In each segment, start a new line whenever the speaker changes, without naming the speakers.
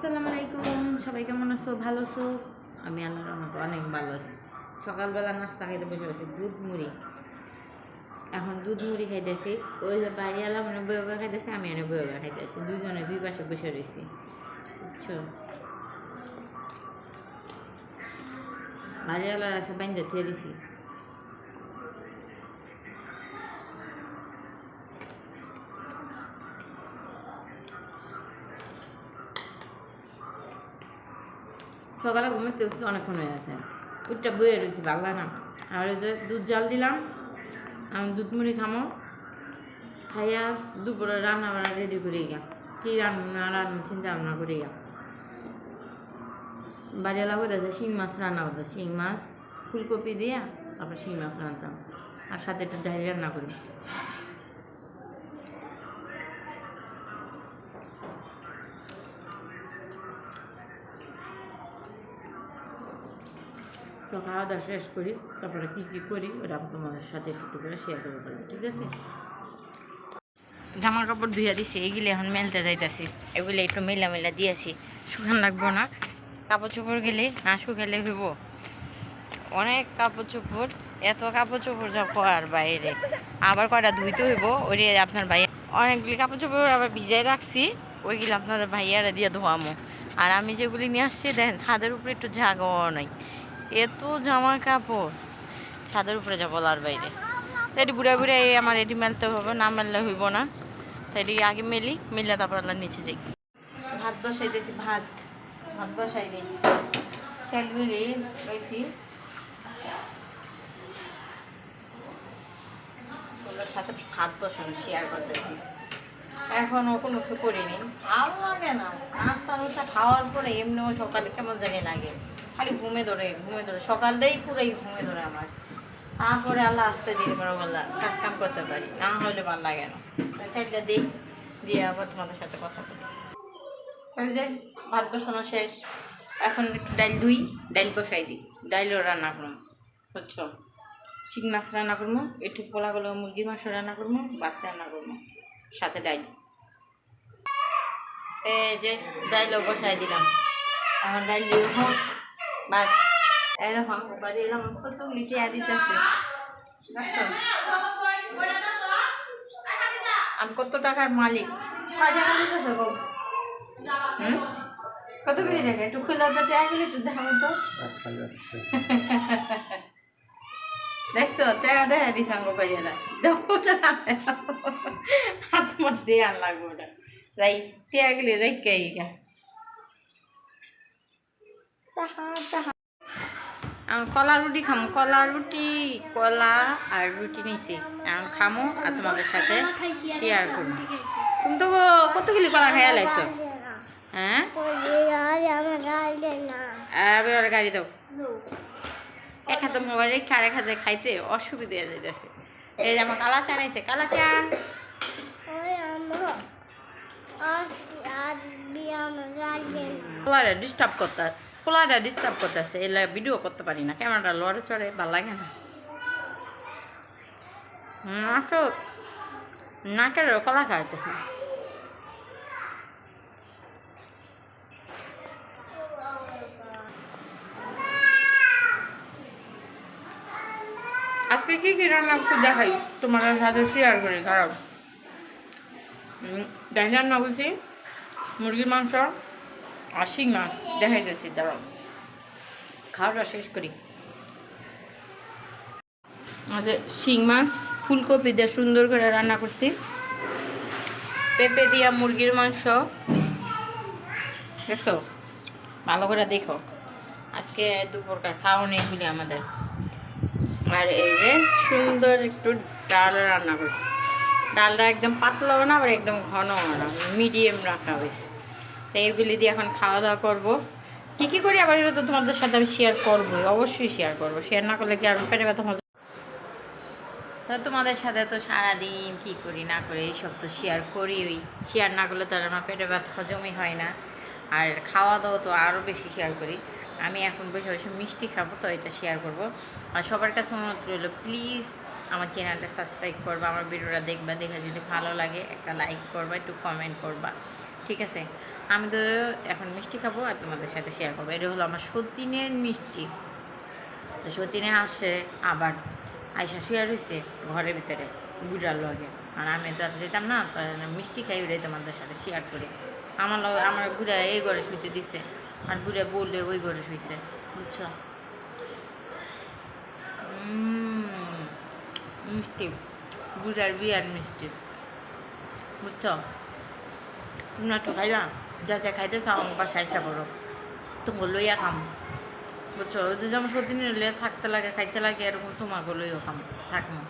আসসালামু আলাইকুম। সবাই কেমন আছো? ভালো আছো? আমি আল্লাহর মতো অনেক ভালো আছি। সকালবেলা নাস্তা খাইতে বসে বসে দুধ মুড়ি। এখন দুধ মুড়ি খাইতেছি। ওই যে বাড়িওয়ালা মানে বয়ে বয়ে খাইতেছে, আমি এনে বয়ে বয়ে খাইতেছি। দুজনে দুই পাশে বসে রয়েছি বুঝছ? বাড়িওয়ালার আছে, বাইন্দা থুয়ে দিছি। সকালে ঘুমাতে উঠছি, অনেকক্ষণ হয়ে গেছে। উঠটা বয়ে রয়েছি, বাংলা না। আর ওই দুধ জাল দিলাম, আমি দুধ মুড়ি খামো। খাইয়া দুপুরে রান্না বান্না রেডি করে গিয়া কী রান্না রান্না, চিন্তা ভাবনা করে গিয়া বাড়িওয়ালা হতে শিং মাছ রান্না হতো শিং মাছ ফুলকপি দিয়া তারপর শিং মাছ রান্নাতাম আর সাথে একটু ডাল রান্না করি। তো খাওয়া দাওয়া শেষ করি, তারপরে কী কী করি, ওটা আমি তোমাদের সাথে একটু করে শেয়ার করতে পারব ঠিক আছে? জামা কাপড় ধুইয়া দিছি এইগুলি এখন মেলতে যাইতেছি, এগুলি একটু মেলা মেলা দিয়েছি শুকান লাগবো না। কাপড় চোপড় গেলে না শুকালে হইব। অনেক কাপড় চোপড়, এত কাপড় চোপড় যা করার বাইরে। আবার কয়টা ধুইতে হইব ওই আপনার ভাই, অনেকগুলি কাপড় চোপড় আবার ভিজাই রাখছি, ওইগুলি আপনার ভাইয়ারা দিয়ে ধোয়ামো। আর আমি যেগুলি নিয়ে আসছি দেখেন ছাদের উপরে একটু জাগাও নাই। এত জামা কাপড় ছাদের উপরে যাব আর বাইরে। তাই বুড়া বুড়া এই আমার এটি মেলতে হবে না মেললে হইব না। তাই আগে মেলি মিললে তারপর আল্লাহ নিচে যাই। ভাত বসাই দিয়েছি ভাত। ভাত বসাই দিই। সেগুলি রয়েছি। সাথে ভাত বসানো শেয়ার করতেছি। এখনও কোনো কিছু করিনি। ভালো লাগে না, নাস্তা নাস্তা খাওয়ার পরে এমনিও সকালে কেমন জানি লাগে। খালি ঘুমে ধরে ঘুমে ধরে সকালটাই পুরাই ঘুমে ধরে আমার। তারপরে আল্লাহ আসতে দিয়ে বড় বললা কাজ কাম করতে পারি, না হলে ভালো লাগে না। চারটা দিই, দিয়ে আবার তোমাদের সাথে কথা বলি। ওই যে ভাত বসানো শেষ, এখন ডাইল ধুই, ডাইল বসাই দিই, ডাইলও রান্না করুন বুঝছ? শিং মাছ রান্না করব একটু পোলা গুলো মুরগির মাংস রান্না করব, ভাত রান্না করব, সাথে ডাইল। যে ডাইলও বসাই দিলাম। এখন ডাইল হোক বাস। দেখো, আমার বাড়ি এলাম কতগুলি টিয়া দিতেছে। আমি কত টাকার মালিক? কত কতগুলি টাকা? একটু খোলা তো টিয়া গেলে একটু দেখাবো তো। দেখছ? টাকা দেখা দিস আমার বাড়িরা দেখো আর ওটা। কলা রুটি খামো কলা রুটি কলা আর রুটি নিছি। এখন খামো আর তোমাদের সাথে শেয়ার করব। তুমি তো কতগুলি কলা খাইয়া লাইছো? হ্যাঁ? আমি ওর গাড়ি দাও। এক হাতে মোবাইল রেখে আর এক হাতে খাইতে অসুবিধা হয়ে যাইতেছে। এই যে আমার কালা চা নিছে কালা চা পোলারে ডিস্টার্ব করতে পোলারে ডিস্টার্ব করতেছে এলা ভিডিও করতে পারি না। ক্যামেরাটা লড়ে চড়ে, ভালো লাগে না। নাক নাকের কলা খাইতেছে আজকে কি কি রান্না করছি দেখাই। তোমার সাথে শেয়ার করি, খারাপ। ডাইল রান্না করছি। মুরগির মাংস, আর শিং মাছ। দেখাইতেছি, দাঁড়াও। খাওয়াটা শেষ করি। আচ্ছা শিং মাছ, ফুলকপি দিয়ে সুন্দর করে রান্না করছি। পেঁপে দিয়া মুরগির মাংস। দেখছ? ভালো করে দেখো। আজকে দুপুরকার খাওয়া নেই আমাদের। আর এই যে সুন্দর একটু ডাল রান্না করছি। ডালটা একদম পাতলাও না, আবার একদম ঘনও না মিডিয়াম রাখা হয়েছে। তো এইগুলি দিয়ে এখন খাওয়া দাওয়া করব। কী কী করি আবার এটা তো তোমাদের সাথে আমি শেয়ার করবোই, অবশ্যই শেয়ার করব। শেয়ার না করলে কি আর পেটে ব্যথা মজা? তো তোমাদের সাথে তো সারাদিন কী করি, না করি, এইসব তো শেয়ার করি ওই শেয়ার না করলে তো আর আমার পেটে ব্যথা হজমই হয় না। আর খাওয়া দাওয়া তো আরও বেশি শেয়ার করি। আমি এখন বসে বসে মিষ্টি খাব, তো এটা শেয়ার করব। আর সবার কাছে অনুরোধ রইল প্লিজ আমার চ্যানেলটা সাবস্ক্রাইব করবা, আমার ভিডিওটা দেখবা দেখে যদি ভালো লাগে, একটা লাইক করবা, একটু কমেন্ট করবা, ঠিক আছে? আমি তো এখন মিষ্টি খাব আর তোমাদের সাথে শেয়ার করব। এটা হলো আমার সতীনের মিষ্টি। তো সতীনে আসে, আবার আয়সা শুয়ে রয়েছে ঘরের ভিতরে, বুড়ার লগে। আর আমি তো যেতাম না, তো মিষ্টি খাই ওটাই তোমাদের সাথে শেয়ার করি। আমার আমার বুড়া এই ঘরে শুইতে দিছে, আর বুড়া বললে ওই ঘরে শুইছে, বুঝছ? মিষ্টি বুড়ার বিয়ার মিষ্টি। বুঝছ? তোমরা তো খাইবা? যা যা খাইতে চাও আমার বাসায় এসে পড়ো। তোমাকে লইয়া খাম। বুঝছ? যদি আমার নিলে থাকতে লাগে, খাইতে লাগে, এরকম তোমাকে লইয়া খাম। থাকমো।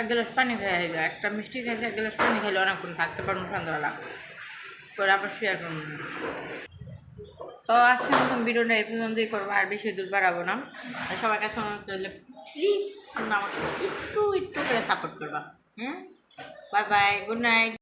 এক গ্লাস পানি খাই যায় একটা মিষ্টি খাইছে, এক গ্লাস পানি খাইলে, অনেকক্ষণ থাকতে পারব সন্ধ্যাবেলা। পরে আবার শেয়ার করব তো আজকে নতুন ভিডিওটা এই পর্যন্তই করব, আর বেশি দূর বাড়াবো না। সবার কাছে অনুরোধ চলে প্লিজ তোমরা আমাকে একটু একটু করে সাপোর্ট করবা। হুম? Bye bye good night